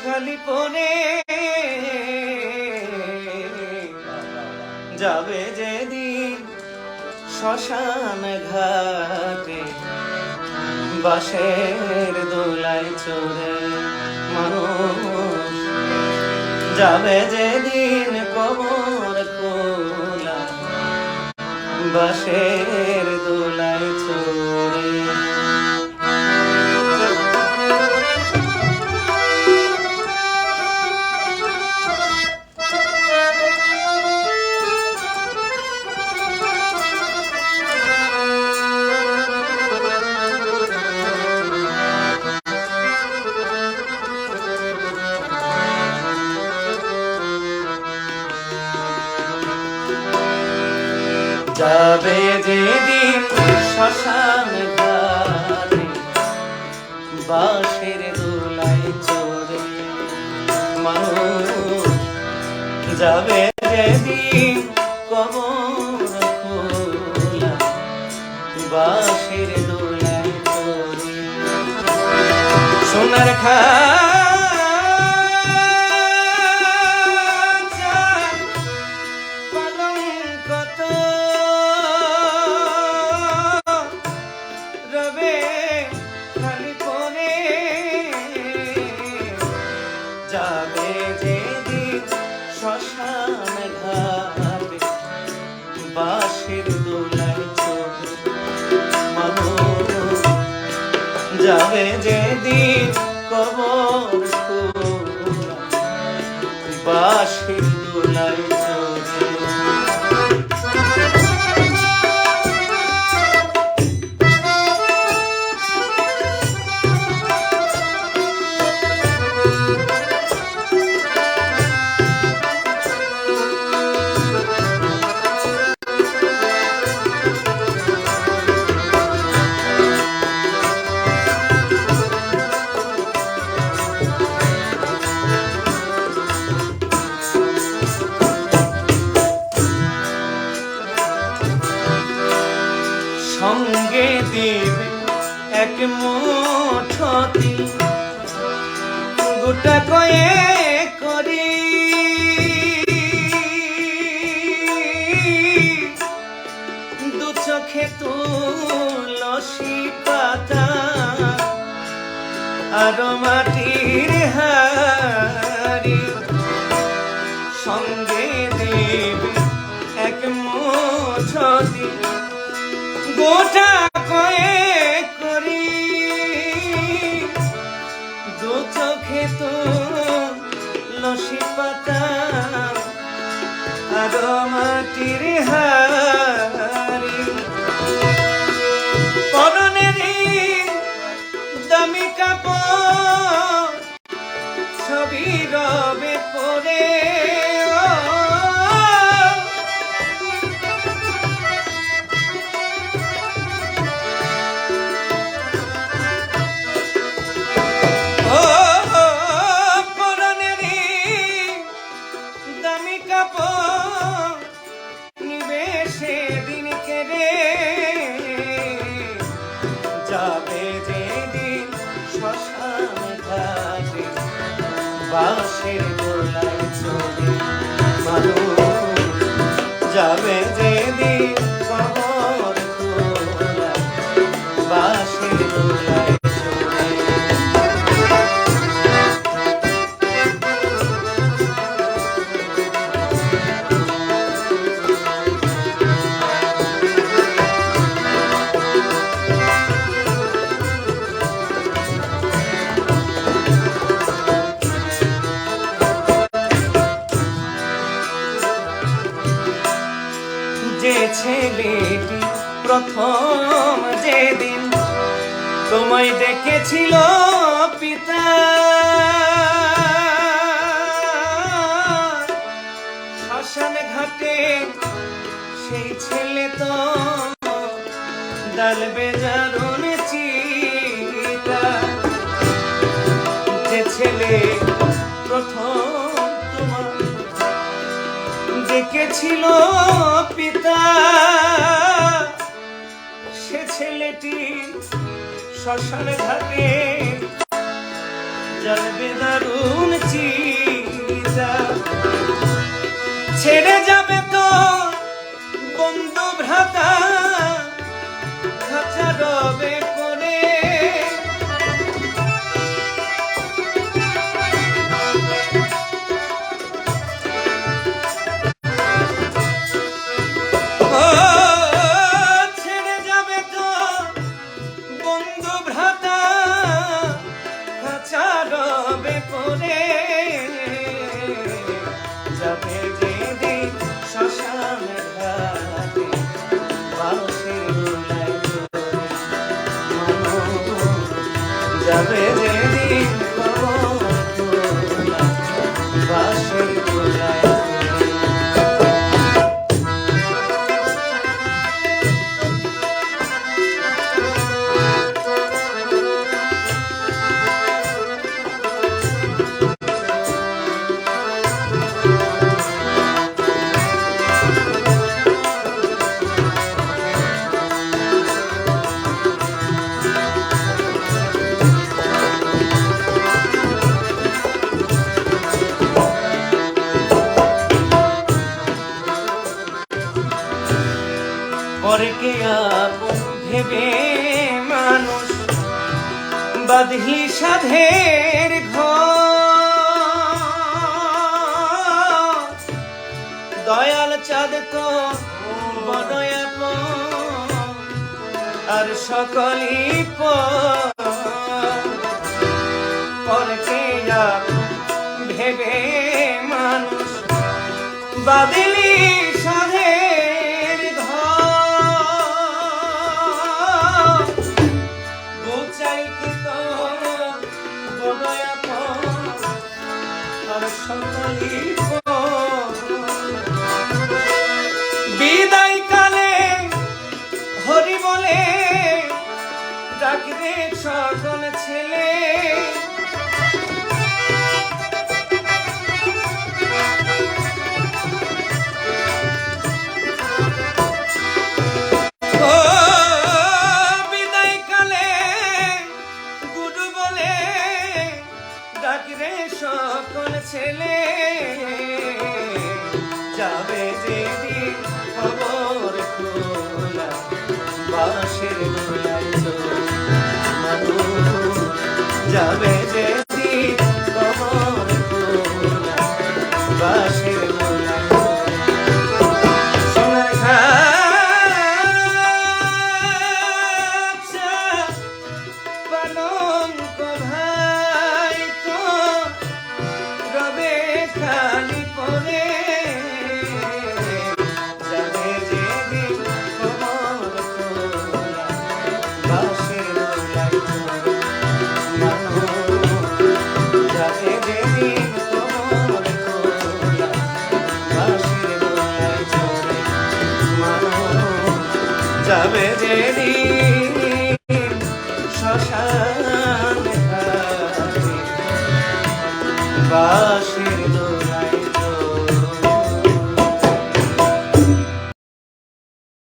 রবে খালি পনে যাবে যেদিন শ্মশান ঘাটে, বাঁশের দোলায় চড়ে মানুষ যাবে যেদিন কবর খোলা বাসের দোলায় যাবে যেদিন শ্মশান ঘাটে। বাঁশের দোলায় চড়ে মানুষ যাবে যেদিন কবর খোলা। বাঁশের দোলাই চড়ে। সোনার খাঁচা যাবে যেদিন কবর কয়ে করি। দু পাতা আর মাটির হারি সঙ্গে মাটির হারি পরনের দামি কাপড় ছবি রবে পরে। কেড়ে যাবে যেদিন শ্মশান ঘাটে যাবে যেদিন প্রথম যেদিন তোমায় ডেকেছিল পিতা। শ্মশান ঘাটে সেই ছেলে তো ডাল বেজারুন চিতা যে ছেলে প্রথম তোমার ডেকেছিল পিতা। একদিন শ্মশান ঘাটে জ্বলবে দারুণ চিতা ছেড়ে যাবে তো বন্ধু ভ্রাতা খাঁচা রবে যাবে বাঁধি সাধের দয়াল চাঁদ তো বনয়া আর সকলি পরকে ভেবে মানুষ বাদে Come on, come. ছেলে। যাবে যেদিন খবর খোলা বাসের গোলায় যাবে যেদিন খবর খোলা বাসের സമരരീ